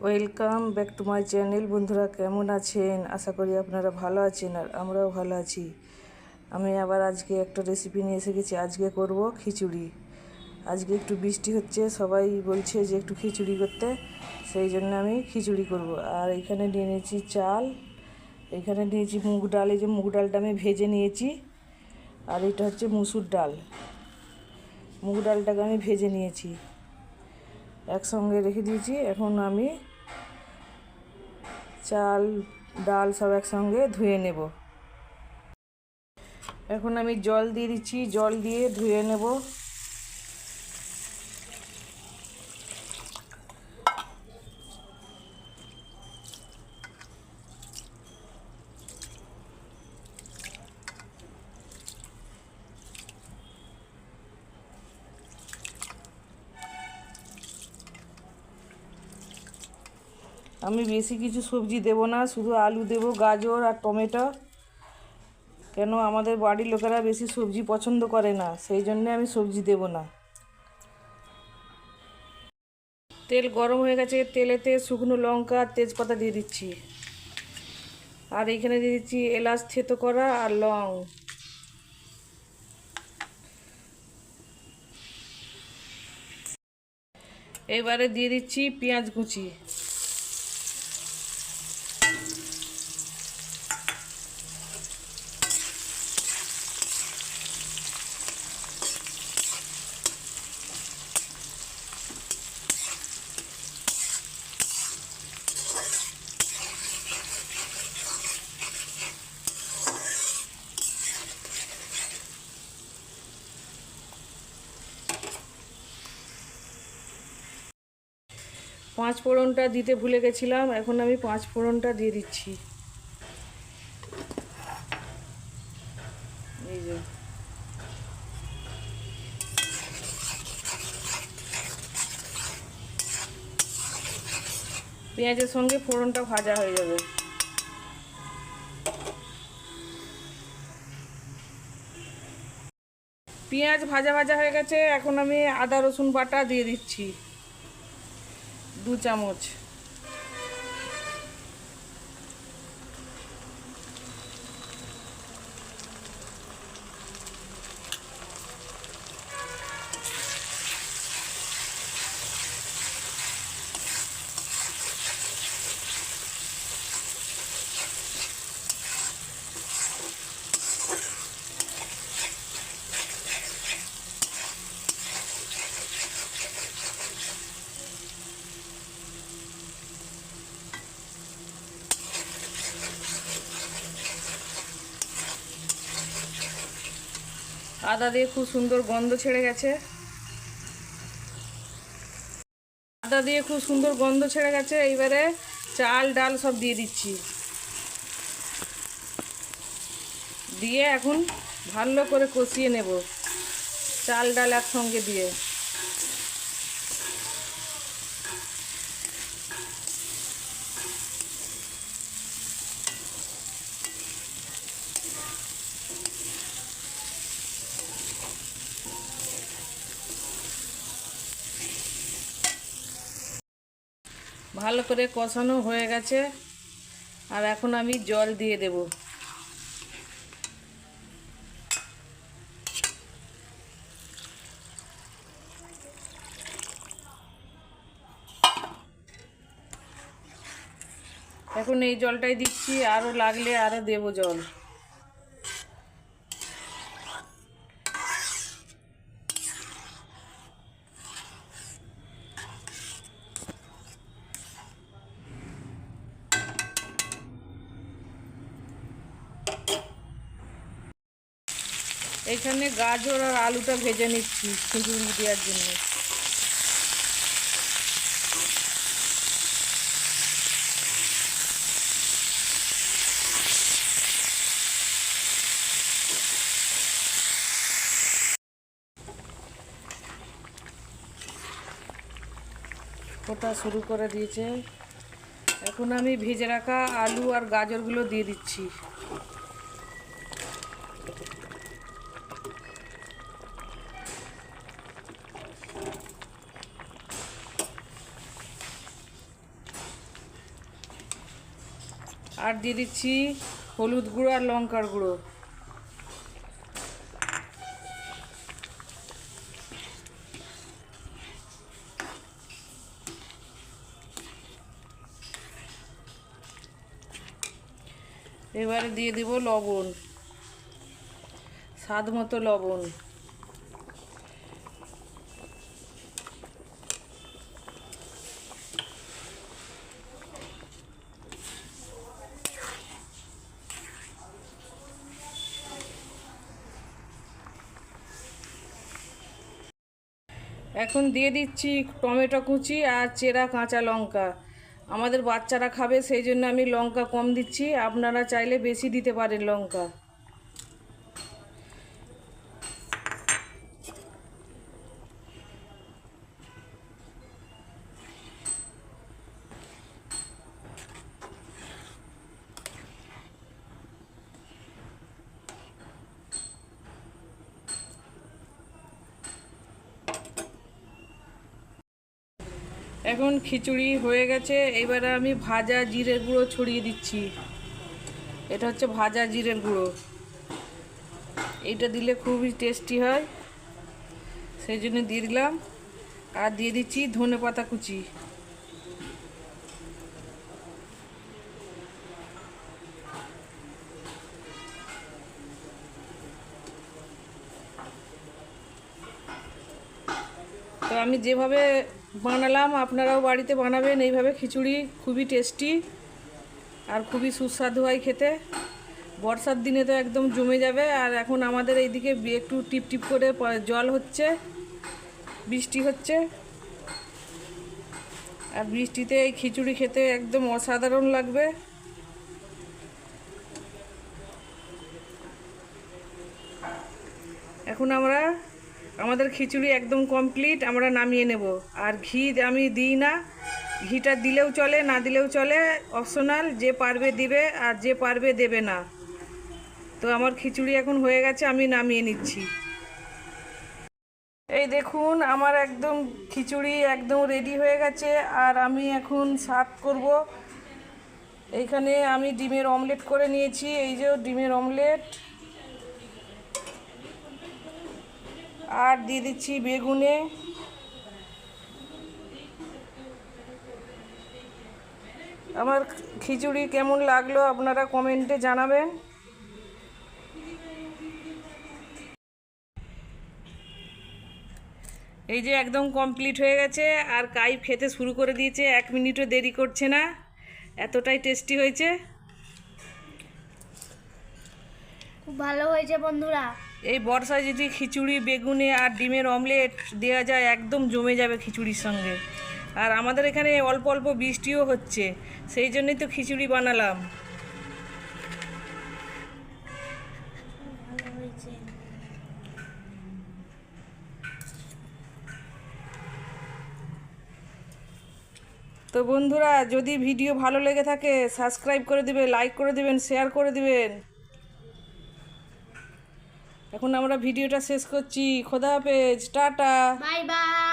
Welcome back to my channel বন্ধুরা কেমন আছেন? আশা করি আপনারা ভালো আছেন আর আমরাও ভালো আছি। আমি আবার আজকে একটা রেসিপি নিয়ে এসে গেছি। আজকে করব খিচুড়ি। আজকে একটু বৃষ্টি হচ্ছে, সবাই বলছে যে একটু খিচুড়ি করতে, সেই জন্য আমি খিচুড়ি করব। আর এখানে নিয়ে নিয়েছি চাল, এখানে নিয়েছি মুগ ডাল। এই যে মুগ ডালটা আমি ভেজে নিয়েছি। আর এটা হচ্ছে মুসুর ডাল। মুগ ডালটাকে আমি ভেজে নিয়েছি। একসঙ্গে রেখে দিয়েছি। এখন আমি চাল, ডাল সব একসঙ্গে ধুয়ে নেব। এখন আমি জল দিয়ে দিচ্ছি, জল দিয়ে ধুয়ে নেব। আমি বেশি কিছু সবজি দেব না, শুধু আলু দেব, গাজর আর টমেটো। কেন আমাদের বাড়ির লোকেরা বেশি সবজি পছন্দ করে না, সেই জন্যে আমি সবজি দেব না। তেল গরম হয়ে গেছে, তেলেতে শুকনো লঙ্কা আর তেজপাতা দিয়ে দিচ্ছি। আর এইখানে দিয়ে দিচ্ছি এলাচ, থেতো করা আর লং। এবারে দিয়ে দিচ্ছি পেঁয়াজ কুচি। পাঁচ ফোড়নটা দিতে ভুলে গেছিলাম, এখন আমি পাঁচ ফোড়নটা দিয়ে দিচ্ছি। এই যে। পেঁয়াজের সঙ্গে ফোড়নটা ভাজা হয়ে যাবে। পেঁয়াজ ভাজা ভাজা হয়ে গেছে, এখন আমি আদা রসুন বাটা দিয়ে দিচ্ছি। দু চামচ। আদা দিয়ে খুব সুন্দর গন্ধ ছেড়ে গেছে। আদা দিয়ে খুব সুন্দর গন্ধ ছেড়ে গেছে, এইবারে চাল, ডাল সব দিয়ে দিচ্ছি। দিয়ে এখন ভালো করে কষিয়ে নেব, চাল, ডাল একসঙ্গে দিয়ে। ভালো করে কষানো হয়ে গেছে। আর এখন আমি জল দিয়ে দেব। এখন এই জলটাই দিচ্ছি আরও লাগলে আরও দেব জল। এখানে গাজর আর আলুটা ভেজে নিচ্ছি খিচুড়ি দেওয়ার জন্য। ফোটা শুরু করে দিয়েছে। এখন আমি ভেজে রাখা আলু আর গাজরগুলো দিয়ে দিচ্ছি। আর দিয়ে দিচ্ছি হলুদ গুঁড়ো আর লঙ্কার গুঁড়ো। এবারে দিয়ে দিব লবণ, স্বাদ মতো লবণ। এখন দিয়ে দিচ্ছি টমেটো কুচি আর চেরা কাঁচা লঙ্কা। আমাদের বাচ্চারা খাবে, সেই জন্য আমি লঙ্কা কম দিচ্ছি। আপনারা চাইলে বেশি দিতে পারেন লঙ্কা। এখন খিচুড়ি হয়ে গেছে, এবারে আমি ভাজা জিরের গুঁড়ো ছড়িয়ে দিচ্ছি। এটা হচ্ছে ভাজা জিরের গুঁড়ো। এইটা দিলে খুবই টেস্টি হয়। সেই জন্য দিয়ে দিলাম। আর দিয়ে দিচ্ছি ধনে পাতা কুচি। তো আমি যেভাবে বানালাম, আপনারাও বাড়িতে বানাবেন। এইভাবে খিচুড়ি খুবই টেস্টি আর খুবই সুস্বাদু হয় খেতে। বর্ষার দিনে তো একদম জমে যাবে। আর এখন আমাদের এইদিকে একটু টিপ টিপ করে জল হচ্ছে, বৃষ্টি হচ্ছে। আর বৃষ্টিতে এই খিচুড়ি খেতে একদম অসাধারণ লাগবে। এখন আমরা আমাদের খিচুড়ি একদম কমপ্লিট আমরা নামিয়ে নেব। আর ঘি আমি দিই না। ঘিটা দিলেও চলে, না দিলেও চলে অপশনাল যে পারবে দিবে আর যে পারবে দেবে না। তো আমার খিচুড়ি এখন হয়ে গেছে, আমি নামিয়ে নিচ্ছি। এই দেখুন, আমার একদম খিচুড়ি একদম রেডি হয়ে গেছে, আর আমি এখন সার্ভ করব। এইখানে আমি ডিমের অমলেট করে নিয়েছি, এই যে ডিমের অমলেট আর দিয়ে দিচ্ছি বেগুনে। আমার খিচুড়ি কেমন লাগল আপনারা কমেন্টে জানাবেন। এই যে একদম কমপ্লিট হয়ে গেছে, আর কাইপ খেতে শুরু করে দিয়েছে, এক মিনিটও দেরি করছে না। এতটাই টেস্টি হয়েছে। খুব ভালো হয়েছে বন্ধুরা। এই বর্ষায় যদি খিচুড়ি, বেগুনে আর ডিমের অমলেট দেওয়া যায়, একদম জমে যাবে খিচুড়ির সঙ্গে। আর আমাদের এখানে অল্প অল্প বৃষ্টিও হচ্ছে, সেই জন্যই তো খিচুড়ি বানালাম। তো বন্ধুরা, যদি ভিডিও ভালো লেগে থাকে, সাবস্ক্রাইব করে দিবে, লাইক করে দিবেন, শেয়ার করে দিবেন। এখন আমরা ভিডিওটা শেষ করছি খোদা হাফেজ টাটা বাই বাই